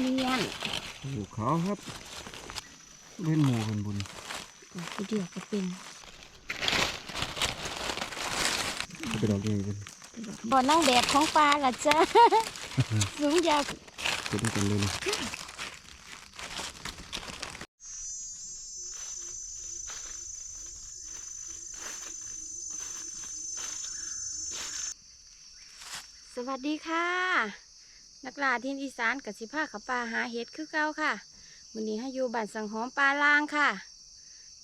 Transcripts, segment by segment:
เนียนอยู่ขาวครับเว้นหมูเป็นบุญกูเดียวก็เป็นจะเป็นดอกยังไงเป็นบ่อนั่งแดดของปลาล่ะจ้าสูงยาวเป็นกันเลยนะสวัสดีค่ะ นักล่าที่อีสานกับสิผ้าขับปลาหาเห็ดคือเก่าค่ะวันนี้ให้อยู่บ้านสังหอมปลาลางค่ะ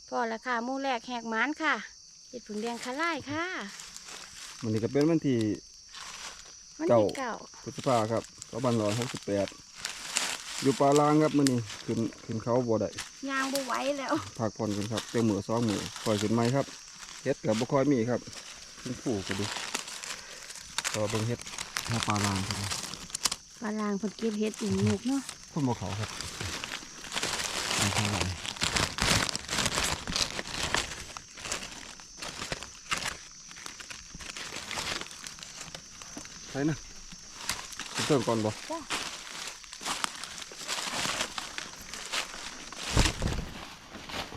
พอละค่ะหมู่แรกแหกหมานค่ะเห็ดผึ่งแดงคาไล่ค่ะมันนี่ก็เป็นวันที่มันเก่าที่เก่าพฤษภาครับสองพันร้อยหกสิบแปดอยู่ป่าลางครับมื้อนี้ขึ้นขึ้นเขาบ่ได้ยางบ่ไหวแล้วพักผ่อนกันครับเจ้ามือสองมือคอยขึ้นไหมครับเฮ็ดกับบ่ค่อยมีครับขึ้นผู้ก็ดูต่อเบิ่งเฮ็ดถ้าป่าลางครับ ปลาลางเพิ่นเก็บเห็ดอีกหนุกเนาะคนบ่เขาครับไม่เท่าไหร่ไปนะไปเติมก่อนบ่จ้า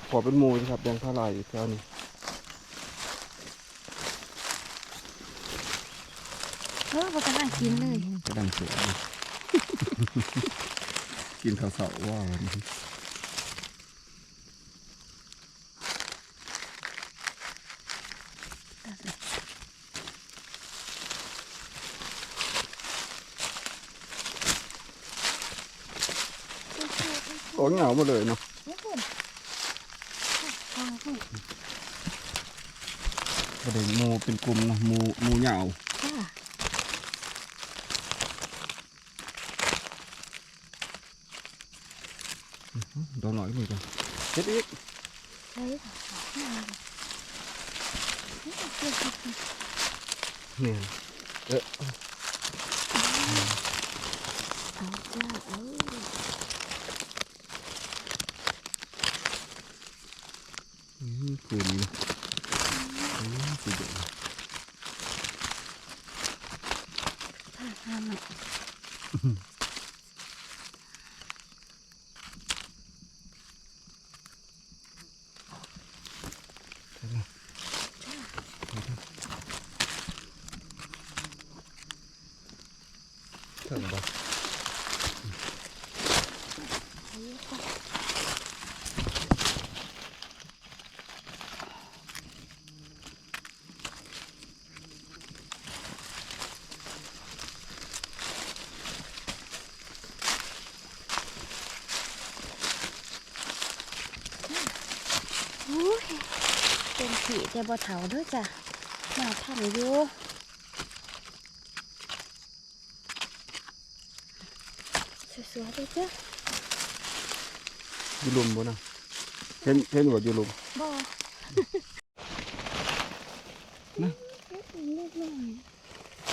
ขอเป็นหมูนะครับแดงผ้าลายอยู่แถวนี้ ออบ่กำลังกินเลยกระดังเสือเลยกินข้าวเสาว่าวันนี้โอ้เหงาหมดเลยเนาะนี่คุณทางคุณประเด็นหมูเป็นกลุ่มเนาะหมูหมูเหงา จ้าดอกหน่อยนี่กันเฮ็ดอีกใช่ค่ะนี่เก็บเก็บเก็บ เนี่ยเออ เอาจ้าเอา อืมคืนนี้นะอืมสุดยอด ผ้าผ้าหน่อย ถึงบ่ อุ้ย เป็นผีแต่บ่เถาเด้วยจ้ะมาทันอยู่สวยๆเลยจ้ะอยู่ลุมบ่นะเห็นเห็นว่าอยู่ลุมบ่นะเฮ็ดอีกนิดหน่อย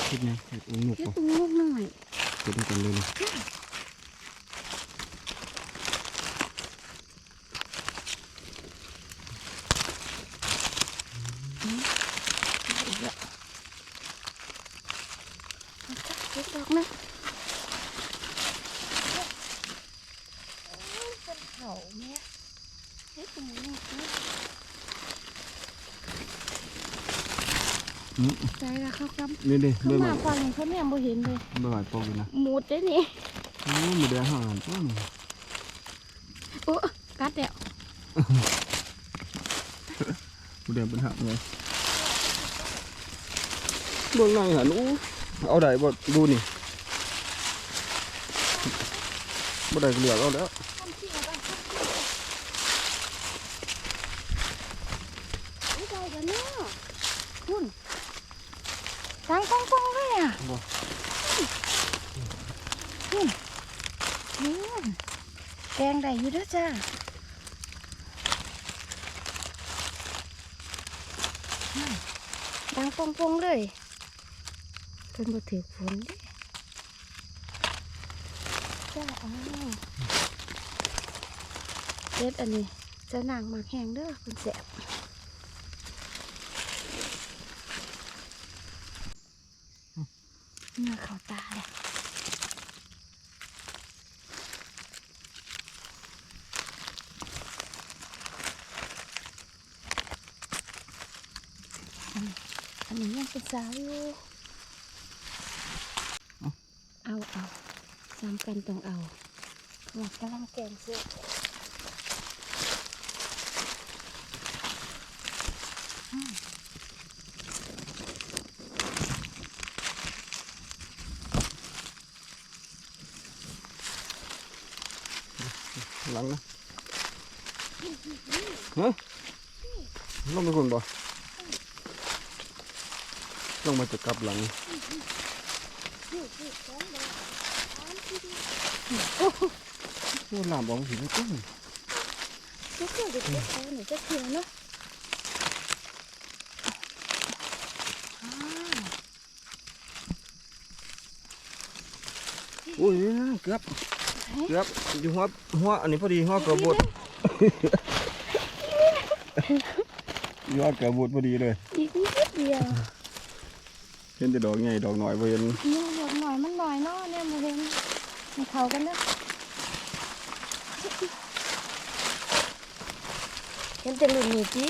คิดไงเห็ดอุ้งหนุกเฮ็ดบ่อีกนิดหน่อยเห็ดกันเลยนะ อีกแล้วเอาจ้ะเฮ็ ดดอกนะโอ้ยเป็นเขาแม่เฮ็ดตรงนี้นะอืมใจละเขากำนี่ดิเขาเบิ่งมามาฟังเขาเนี่ยบ่เห็นเลยเบิ่งหลายปอกอยู่นะหมูดได้นี่โอ้มีแดงห่างตัวนี่โอ้กัดแล้วมีแดงเป็นหักไงเบิ่งหน่อยหันอู้ เอาได้บ่ดูนี่บ่ได้ก็เหลือเอาแล้วทำจริงป่ะไม่ได้กันเนาะคุณตังปองปองเลยอะบ่คุณนี่แกงได้อยู่เด้วยจ้าดังปองปองเลย เพิ่นบ่ถือฝนดิจ้าอ้าวเด็ดอันนี้จะนางมาแห้งเด้อเพิ่นแสบเนื้เขาตาเลยอันนี้ยังเป็นสาวอยู่ เอาเอาซ้ำกันต้องเอาหลักกำลังแกงเสื้อหลังนะฮะลงไปคนบ่ลงมาจะกลับหลัง โอ้โหโอ้ลามบอกสิไม่ต้องไม่เคยเด็กเด็กเขาหนูจะเขียวเนาะอ้าวอุ้ยเกือบเกือบอยู่หัวหัวอันนี้พอดีหัวกระบดยอดกระบดพอดีเลยอีกนิดเดียวเห็นแต่ดอกใหญ่ดอกน้อยบ่เห็น เข้ากันเด้อเห็นแต่หลุมนี่จี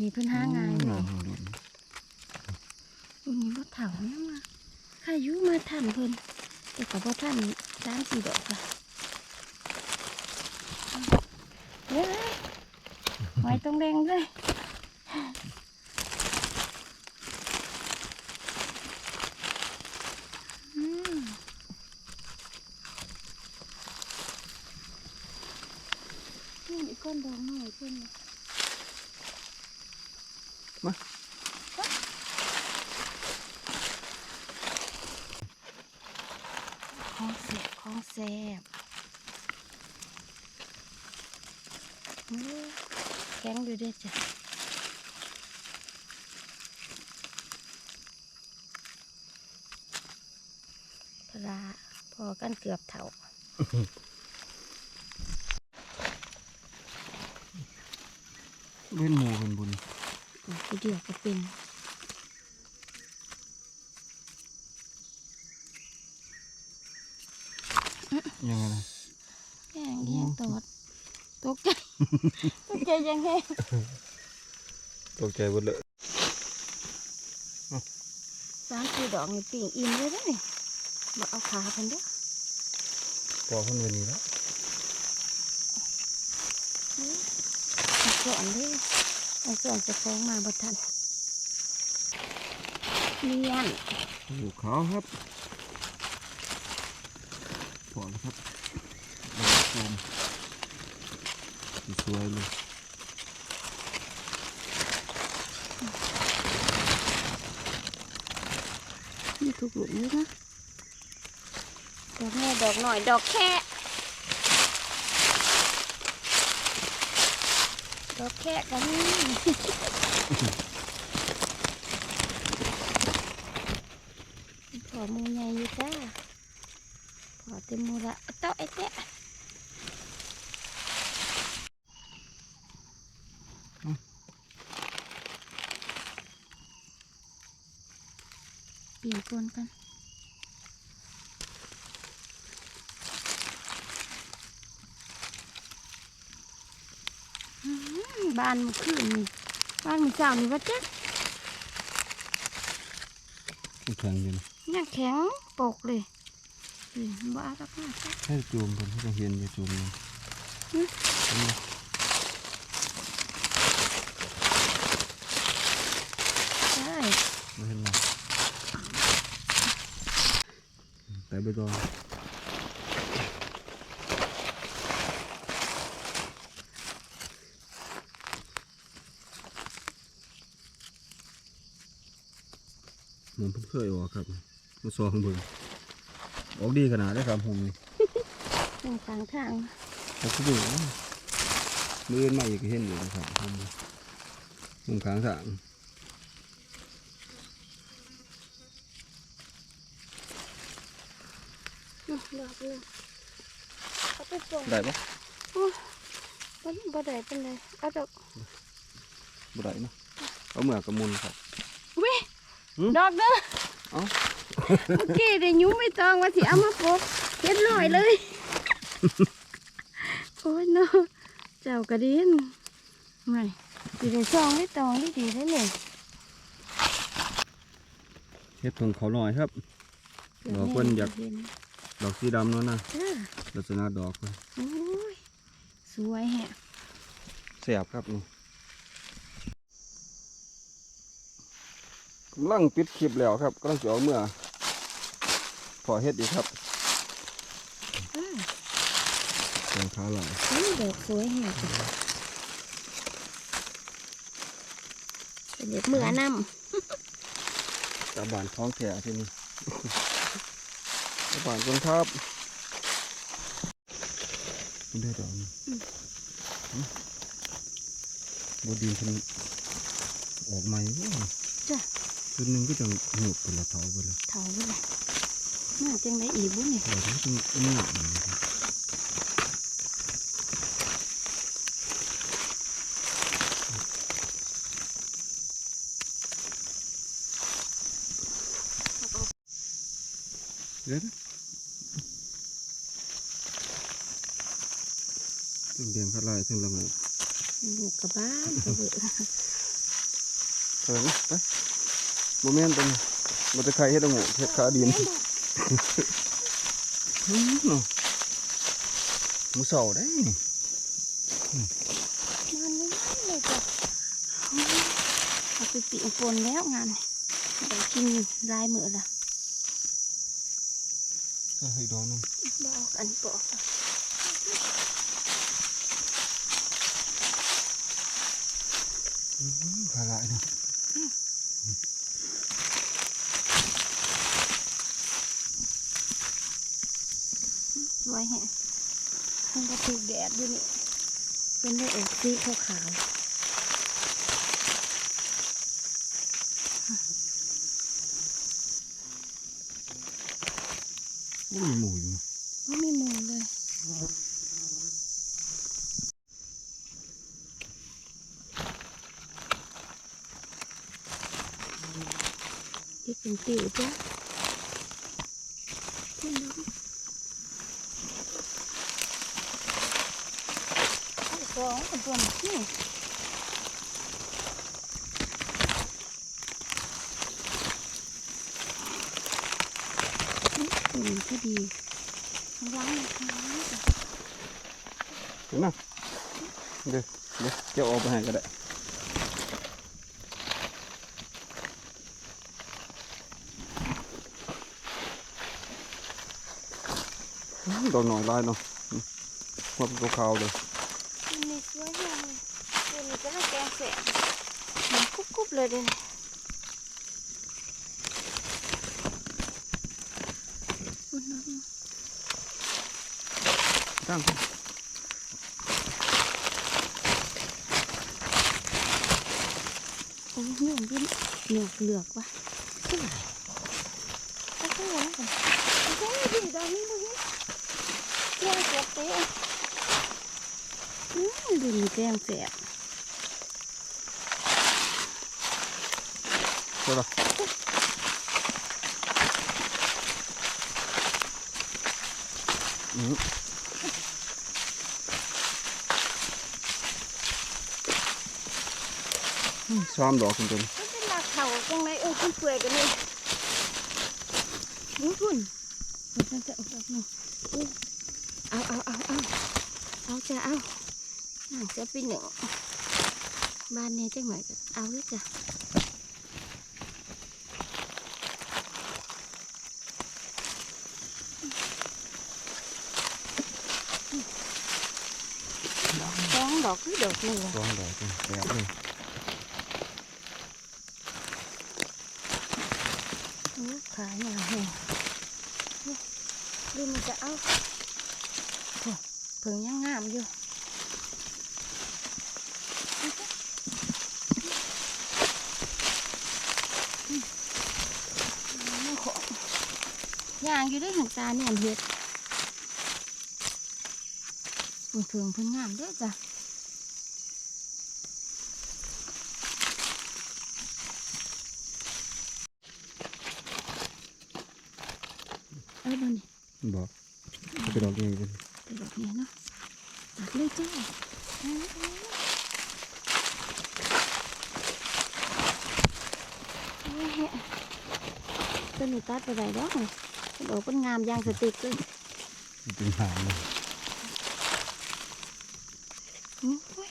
มีเพิ่นห้าง่ายเลยอุ้ยบ่เถาเนี่ยมาข้าอยุมาทันเพิ่นแต่ก็บ่ทันสามสี่ดอกค่ะเฮ้ยหอยตรงแดงเลยอืมนี่อีกคน ดอกหน่อยเพิ่นน่ะของเสียบของแสบอื้อแข็งอยู่เด้วยจ้ะพลาพอกันเกือบเท่า เล่นหมูเป็นบุญโอ้ยผู้เดียวก็เป็นยังไงนะแห้งแห้งตอดตกใจตกใจยังแห้งตกใจหมดเลยสามสี่ดอกนี่ปิ่งอิ่มเลยเด้อนี่มาเอาขาเพันเด้อพอคนวันนี้แล้ว เอา ส่วนเด้อเอาส่วนจะฟ้องมาบ่ทันเนียนลูกขาวครับพอแล้วครับดอกโคมสวยเลยมีทุกหลุมเลยนะดอกแม่ดอกหน่อยดอกแค่ ดอกแค่กันนี่พอมูใหญ่อยู่จ้าพอเต็มมูละเต้าไอ้แตะเปลี่ยนคนกัน อื้อหือ บ้านมันขึ้นนี่บ้านมันเจ้านี่ว่าจ๊ะแข็งอยู่นะยังแข็งปกเลยอืมบ้าแล้วก็จ้ะให้จูมกันให้จะเห็นจะจูมเลยอืมเห็นไหมใช่ไม่เห็นหรอกไปไปก่อน มันเพิ่งเคยออกครับมาซองเบิ่งออกดีขนาดได้ครับผมนี่ตรงกลางทางเขาคือดูมือใหม่อีกเห็นอยู่นะครับผมมุมข้างทางอื้อดอกเลยเอาไปปล่อยได้ปะมันบ่ได้เป็นไรเอาดอกบ่ได้เนาะเอาเหมือกกระมุนครับวิหืม ดอกเด้อโมื่อกี้ได้ยุ้มไม่ต้องว่าสิเอามาปกเห็ดหน่อยเลย โอ้ยเนาะเจ้ากระดิ่งไม่ดีเด้ซองไม่ตองไม่ดีได้เลยเห็ดของเขาหน่อยครับ ดอกเพิ่นอยากดอกสีดำเนาะนะลักษณะดอกเพิ่สวยแฮะเสียบครับนี่ กำลังปิดคลิปแล้วครับกำลังจะเอาเมื่อ พอเฮ็ดอีกครับอ้าแกงขาหลายนี่ดอกสวยแฮะจ้ะเป็นเด็กเมื่อนำตาบานท้องแถที่นี่ตาบานคนครับนี่ได้ดอกนี่บดีคนออกใหม่ เว้ยจ้ะตัวหนึงก็จะหนุบไปละเท้าไปละเท่าเลยน่าจังได้อีกบุ้นี่ดอกนี้ต้องหนุบเลยครับเดี๋ยวนะถึงเดียงขาลายถึงละงูลูกกระบ้านกระเบือเออไป โมเมนต์ตรงนี้มันจะใครเฮ็ดละงูเฮ็ดขาดินอื้อเนาะหมูเสาได้นี่งานไม่ได้เลยจ้ะโอ้ยเอาไปปีกปนแล้วงานได้กินลายมือละเฮ้ยดอกนึงบ่เอาอันปอกขาลายเนาะ สวยแฮะมันก็ ถูกแดดอยู่นี่เป็นได้ออกสีขาวอุ้ยหมูอยู่ๆไม่มีมูลเลยที่เป็นติวจ้ะคุณน้อง เองกับตัวนี้นี่ก็ดีข้างล่างข้างล่างจ้ะเห็นะเดี๋ยวเดี๋ยวจะออกไปให้ก็ได้ดอกหน่อยลายเนาะอืมหัวเป็นขาวๆเลย มันนี่สวยจังเลยตัวนี้ก็น่าแกงแสบมันกรุบๆ เลยเดี๋ยวนี้คุณน้องตั้งโอ้ยเหนื่อยยิ้มเหนือกเหลือกว่ะสวยเอาข้างหลังก่อนเอาข้างหลังดิดอกนี้ดูสิเจ้าเจ็บเตะอืมดูนี่แกงแสบใช่ปะอืมอืมซ้อมดอกคุณตัวนี้มันเป็นหลักเข่าจังไรเออคุณเปื่อยกั นนี่ดูคุณมันจะเอาดอกหนึ่งอู้เอาเอาเอาเอาเอาจะเอาน่าจะปีหนึ่งบ้านนี้จังหน่อยจะเอาเลยจ้ะ สอง ดอกคือดอกนี่ว่ะซ้อมดอกนี่แบบนี้โอ้ขาหนาแห้งนี่ดูมันจะเอาโอ้เพิ่งยังงามอยู่อืมอืมของย่างอยู่ด้วยหันตาเนี่ยเห็ดเพิ่งเพิ่งเพิ่งงามเด้อจ้ะ เอาบนนี่บอกเอาไปดอกนี้กันไปดอกนี้เนาะตัดเลยจ้าเอาเอาเอาเอาตัวนี้ตัดไปได้ดอกนี่มันออกเป็นงามอยางสติกเลยเป็นหางเลย อื้อเว้ย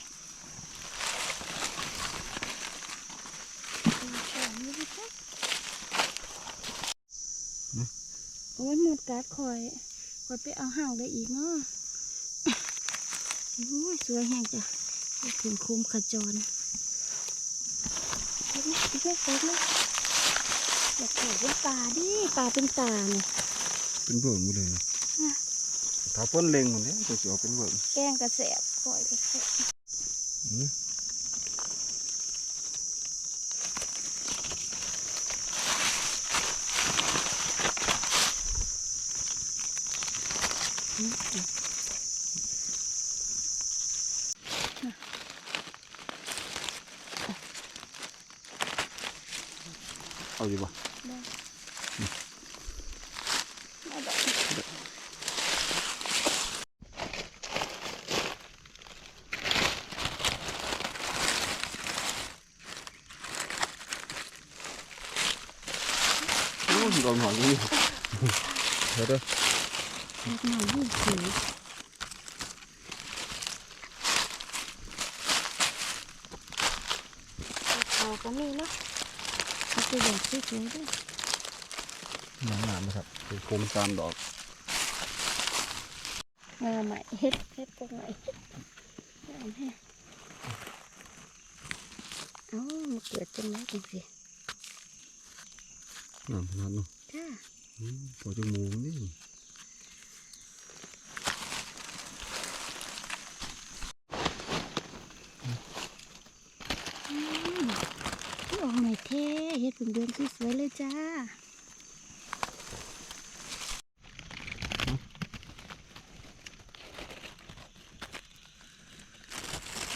โอ้ยหมดกัดคอยคอยไปเอาห่างได้อีกเนาะโอ้ยสวยแห้งจ้ะถึงคุมขจรเห็นไหมอีกแล้วเห็นไหมอยากเกิดเป็นป่าดิป่าเป็นตาเนี่ยเป็นเบิ่งหมดเลยนะอะถ้าพ้นเล็งหมดแล้วจะสิออกเป็นเบิ่งแกงกระแสบคอยกระแสบ อืม อื้อ เอาอยู่บ่ได้ได้ดอกโอ้ยดอกหน่อยนี่ เดี๋ยวเด้อดอกหน่อยนี่สวยดอกก็มีเนาะเอาตัวอย่างสวยๆด้วยหนังหนามนะครับคือโคมตามดอกงามใหม่เฮ็ดเฮ็ดกงใหม่งามแฮะเอ้ามาเกิดจังไหนจังสิงามขนาดเนาะจ้าอืมพอจะมูนี่ อืมออกใหม่ เท่เฮ็ดเป็นเดือนสวยๆเลยจ้า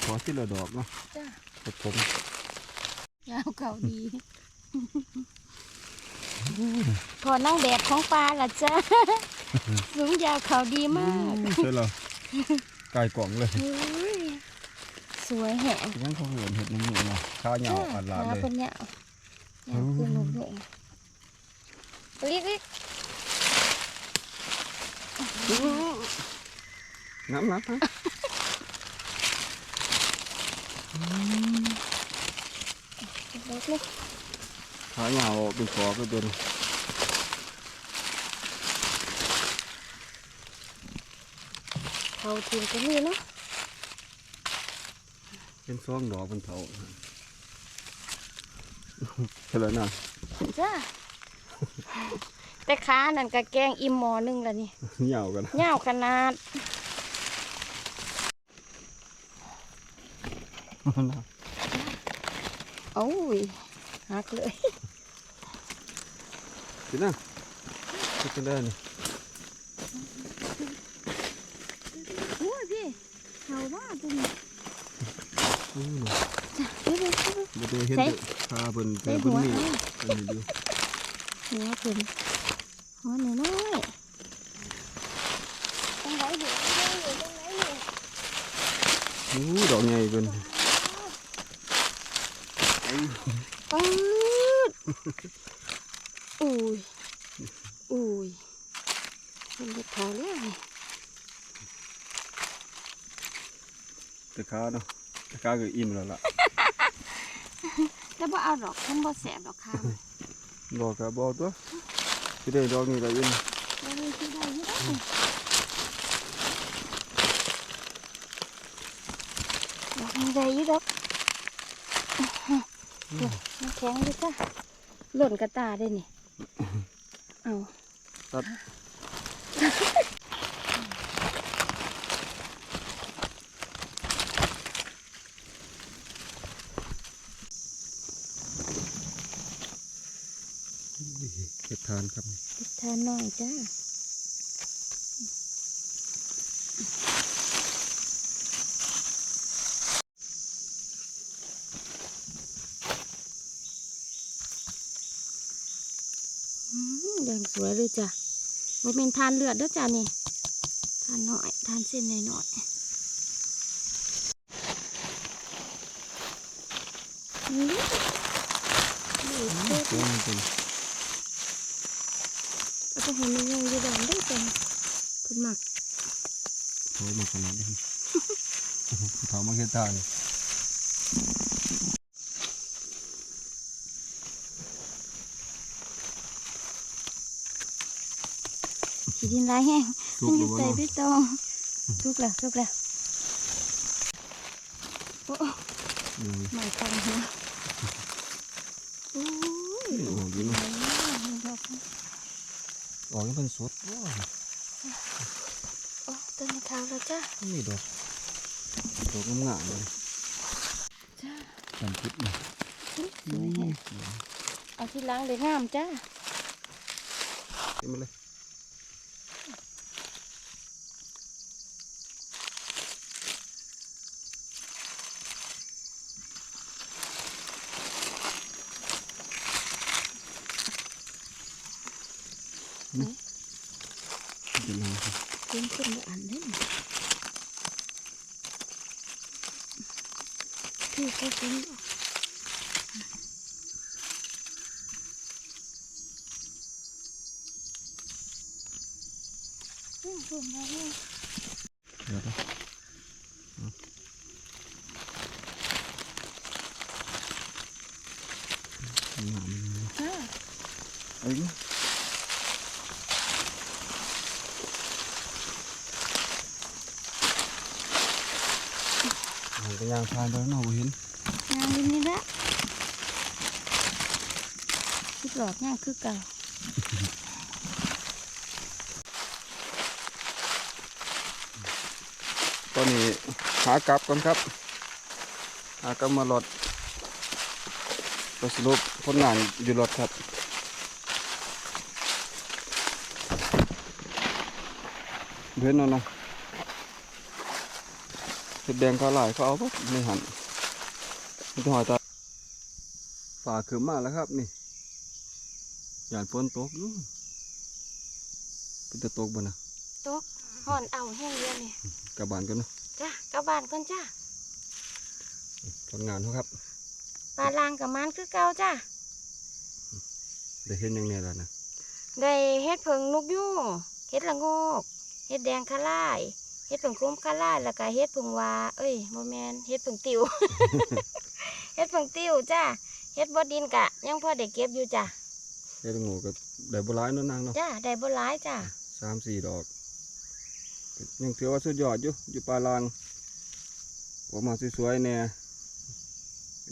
ขอที่ละดอกเนาะจ้าครับผมยาวเก่าดี พอนั่งแดดของปลาล่ะจ้าสูงยาวเขาดีมาก ใช่แล้วกายกล่องเลยเฮ้ย สวยแหงยังเขาเหินเห็ดน้ำหนูเนาะข้าวเหนียวอัดลาดหเลยเป็นเหยาวเหยาวคือหนุ่มหนุ่มลิกลิกน้ำน้ำนะเล็กเลยข้าวเหนียวเป็นขอก็เป็นเขาทีมก็มีเนาะ เป็นซองดอกเป็นเถาใช่แล้วนะจ้าแต่ขานั่นก็แกงอิ่มหมอหนึงแล้วนี่เหนียวกันยาวขนาดโอ้ยหักเลยกินนะกินกันได้นี่โอ้ยพี่เขาว่าตรงนี้ อู้จ้ะเดี๋ยวเดี๋ยวเดี๋ยวบ่ได้เห็นใส่เด้อข้าเพิ่นใส่เพิ่นหัวมีเอาเพิ่นให้ดูหัวเพิ่นหัวน้อยตรงไหนหัวอยู่ตรงไหนอยู่อู้ดอกใหญ่เพิ่นปืดอุ้ยอุ้ยเป็นเด็กเขาเนี่แต่ข้าเนาะ แต่ข้าก็อิ่มแล้วล่ะแล้วบ่เอาดอกมันบ่แสบดอกข้ามดอกก็บ่ตัวสิได้ดอกนี้ก็อิ่มแล้วนี่ที่ได้ที่ได้ดอกมันใหญ่อยู่ดอกเดี๋ยวมันแข็งเลยจ้ะหล่นกระตาได้นี่เอาตัดเก็บ ทานครับติดทานหน่อยจ้าอืมแดงสวยเลยจ้ะบ่เป็นทานเลือดเด้อจ้ะนี่ ทานหน่อย ทานเส้นหน่อยหน่อยอืมนี่เด็ดตัวมันเป็น เอาไปให้แม่ยังอยู่บ้านได้จังเพิ่นมักโอ้ยมาขนาดนี้ถามมาเฮ็ดตานี่ขี้ดินหลายแห้งสุมักนอหรืยู่อว่าใส่เนาะพี่ตองทุกแล้วทุกแล้วโอ้อืมหมายความหัวโอ้ยนี่ ออกอยู่เนาะออกยังเป็นสดว้าวโอ้ต้นขาวแล้วจ้านี่ดอกดอกงามๆเลยจ้าจำพิษนะสวยแฮะเอาที่ล้างเลยงามจ้าเต็มมาเลยเป็นไงครับ เพิ่มขึ้นมาอันเล่น พี่เขาเป็นอืมรวมแล้วเนี่ย เดี๋ยวนะเอางามเลย จ้า เอ้ย โอ้ยก็ยางพานไปแล้วเนาะบ่เห็นงานนี้นี่ละคิดหลอกงานคือเก่าตอนนี้หากลับกันครับ หากลับมารถไปสรุปผลงานอยู่รถครับเห็นแล้วนะ เห็ดแดงเขาหลายเขาเอาปะไม่หันมันจะหอยตาฝ่าขึ้นมาแล้วครับนี่หยาดฝนตกอยู่เป็นจะตกบ่นะตกห่อนเอาแห้งเยอะเนี่ยกลับบ้านกันเนาะจ้ากลับบ้านก่อนจ้าผลงานเขาครับปลาลางกับมันคือเก่าจ้าได้เห็นอยังไงแล้วนะได้เฮ็ดเพิงนกยูงเฮ็ดละโงกเฮ็ดแดงคาล่าย เฮ็ดเพิงคุ้มคาล่ายแล้วก็เฮ็ดเพิงวาเอ้ยโมแมนเฮ็ดเพิงติวเฮ็ดเพิงติวจ้าเฮ็ดบดดินกะ ยังพอได้เก็บอยู่จ้าเฮ็ดงูก็ได้บ่หลายเนาะนางเนาะจ้าได้บ่หลายจ้าสามสี่ดอกก็ยังถือว่าสุดยอดอยู่อยู่ป่าลางออกมาสวยๆแน่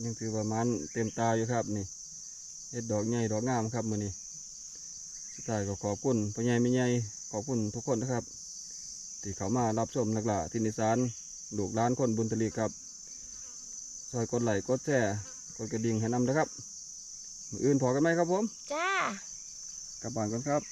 ยังถือว่ามันเต็มตาอยู่ครับนี่เฮ็ดดอกใหญ่ดอกงามครับมื้อนี้สุดท้ายก็ขอบคุณพ่อใหญ่แม่ใหญ่ขอบคุณทุกคนนะครับ ที่เขามารับชมนักล่าที่นิสานลูกหลานคนบุญทลีครับซอยกดไลค์กดแชร์กดกระดิ่งให้นำนะครับ มืออื่นพอกันไหมครับผม จ้า กลับบ้านกันครับ